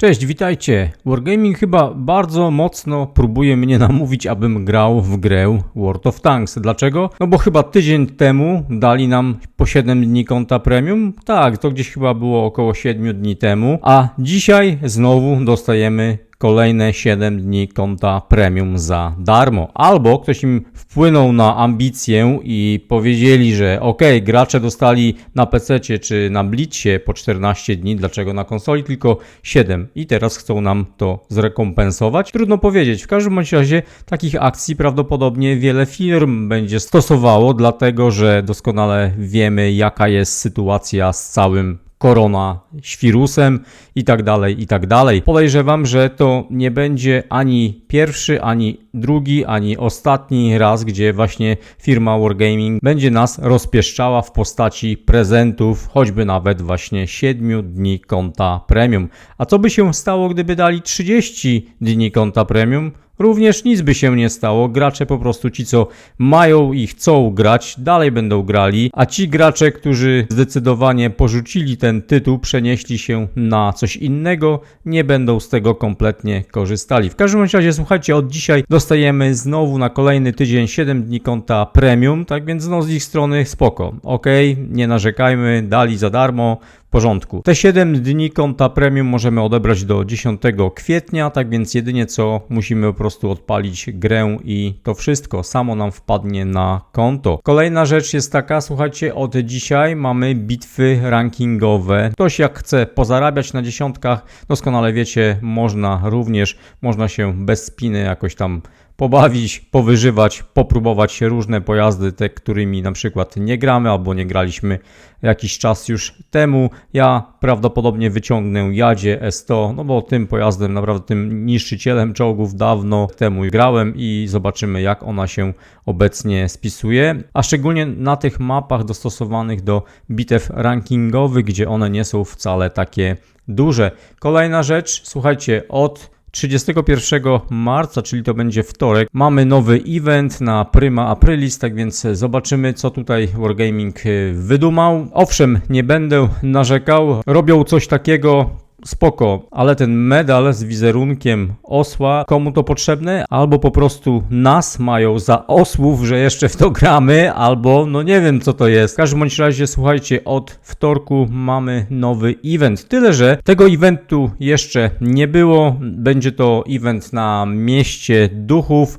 Cześć, witajcie. Wargaming chyba bardzo mocno próbuje mnie namówić, abym grał w grę World of Tanks. Dlaczego? No bo chyba tydzień temu dali nam po 7 dni konta premium. Tak, to gdzieś chyba było około 7 dni temu. A dzisiaj znowu dostajemy kolejne 7 dni konta premium za darmo. Albo ktoś im wpłynął na ambicję i powiedzieli, że ok, gracze dostali na PC czy na Blitzie po 14 dni, dlaczego na konsoli tylko 7 i teraz chcą nam to zrekompensować. Trudno powiedzieć. W każdym razie takich akcji prawdopodobnie wiele firm będzie stosowało, dlatego że doskonale wiemy jaka jest sytuacja z całym korona świrusem i tak dalej, i tak dalej. Podejrzewam, że to nie będzie ani pierwszy, ani drugi, ani ostatni raz, gdzie właśnie firma Wargaming będzie nas rozpieszczała w postaci prezentów, choćby nawet właśnie 7 dni konta premium. A co by się stało, gdyby dali 30 dni konta premium? Również nic by się nie stało. Gracze po prostu ci, co mają i chcą grać, dalej będą grali, a ci gracze, którzy zdecydowanie porzucili ten tytuł, przenieśli się na coś innego, nie będą z tego kompletnie korzystali. W każdym razie, słuchajcie, od dzisiaj dostajemy znowu na kolejny tydzień 7 dni konta premium, tak więc no z ich strony spoko. Ok, nie narzekajmy, dali za darmo, porządku. Te 7 dni konta premium możemy odebrać do 10 kwietnia, tak więc jedynie co musimy po prostu odpalić grę i to wszystko samo nam wpadnie na konto. Kolejna rzecz jest taka, słuchajcie, od dzisiaj mamy bitwy rankingowe. Ktoś jak chce pozarabiać na dziesiątkach, doskonale wiecie, można również, można się bez spiny jakoś tam pobawić, powyżywać, popróbować się różne pojazdy, te, którymi na przykład nie gramy albo nie graliśmy jakiś czas już temu. Ja prawdopodobnie wyciągnę Jadzie S100, no bo tym pojazdem, naprawdę tym niszczycielem czołgów dawno temu grałem i zobaczymy jak ona się obecnie spisuje, a szczególnie na tych mapach dostosowanych do bitew rankingowych, gdzie one nie są wcale takie duże. Kolejna rzecz, słuchajcie, od 31 marca, czyli to będzie wtorek, mamy nowy event na Prima Aprilis, tak więc zobaczymy, co tutaj Wargaming y, wydumał. Owszem, nie będę narzekał, robią coś takiego, spoko, ale ten medal z wizerunkiem osła, komu to potrzebne? Albo po prostu nas mają za osłów, że jeszcze w to gramy, albo no nie wiem co to jest. W każdym bądź razie słuchajcie, od wtorku mamy nowy event. Tyle, że tego eventu jeszcze nie było. Będzie to event na mieście duchów.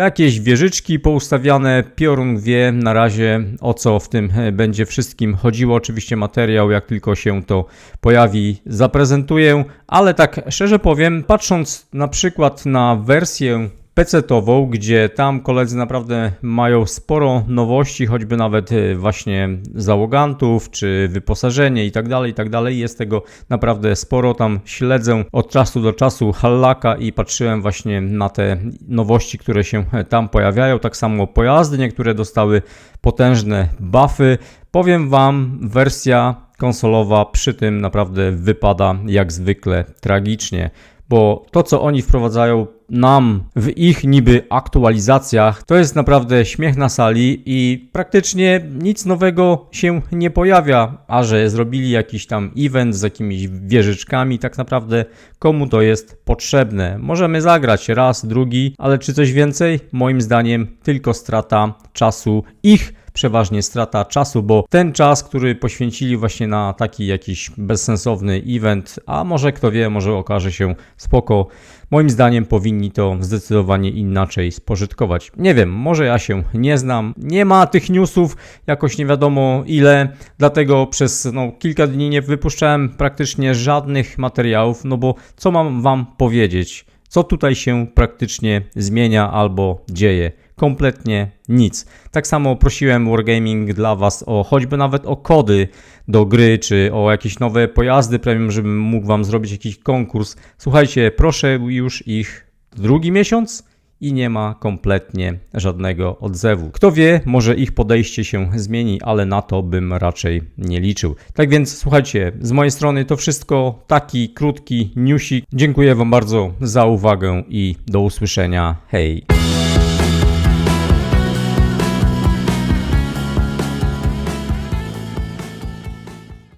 Jakieś wieżyczki poustawiane, piorun wie na razie o co w tym e, będzie wszystkim chodziło. Oczywiście materiał, jak tylko się to pojawi, zaprezentuję, ale tak szczerze powiem, patrząc na przykład na wersję PC-tową, gdzie tam koledzy naprawdę mają sporo nowości, choćby nawet y, właśnie załogantów, czy wyposażenie i tak dalej, i tak dalej. Jest tego naprawdę sporo. Tam śledzę od czasu do czasu Hallaka i patrzyłem właśnie na te nowości, które się tam pojawiają. Tak samo pojazdy, niektóre dostały potężne buffy. Powiem Wam, wersja konsolowa przy tym naprawdę wypada jak zwykle tragicznie bo to, co oni wprowadzają nam w ich niby aktualizacjach, to jest naprawdę śmiech na sali i praktycznie nic nowego się nie pojawia, a że zrobili jakiś tam event z jakimiś wieżyczkami, tak naprawdę komu to jest potrzebne. Możemy zagrać raz, drugi, ale czy coś więcej? Moim zdaniem tylko strata czasu ich przeważnie strata czasu, bo ten czas, który poświęcili właśnie na taki jakiś bezsensowny event, a może kto wie, może okaże się spoko, moim zdaniem powinni to zdecydowanie inaczej spożytkować. Nie wiem, może ja się nie znam, nie ma tych newsów jakoś nie wiadomo ile, dlatego przez no, kilka dni nie wypuszczałem praktycznie żadnych materiałów, no bo co mam wam powiedzieć? Co tutaj się praktycznie zmienia albo dzieje? kompletnie nic. Tak samo prosiłem Wargaming dla Was o choćby nawet o kody do gry, czy o jakieś nowe pojazdy premium, żebym mógł Wam zrobić jakiś konkurs. Słuchajcie, proszę już ich drugi miesiąc i nie ma kompletnie żadnego odzewu. Kto wie, może ich podejście się zmieni, ale na to bym raczej nie liczył. Tak więc słuchajcie, z mojej strony to wszystko, taki krótki newsik. Dziękuję Wam bardzo za uwagę i do usłyszenia. Hej!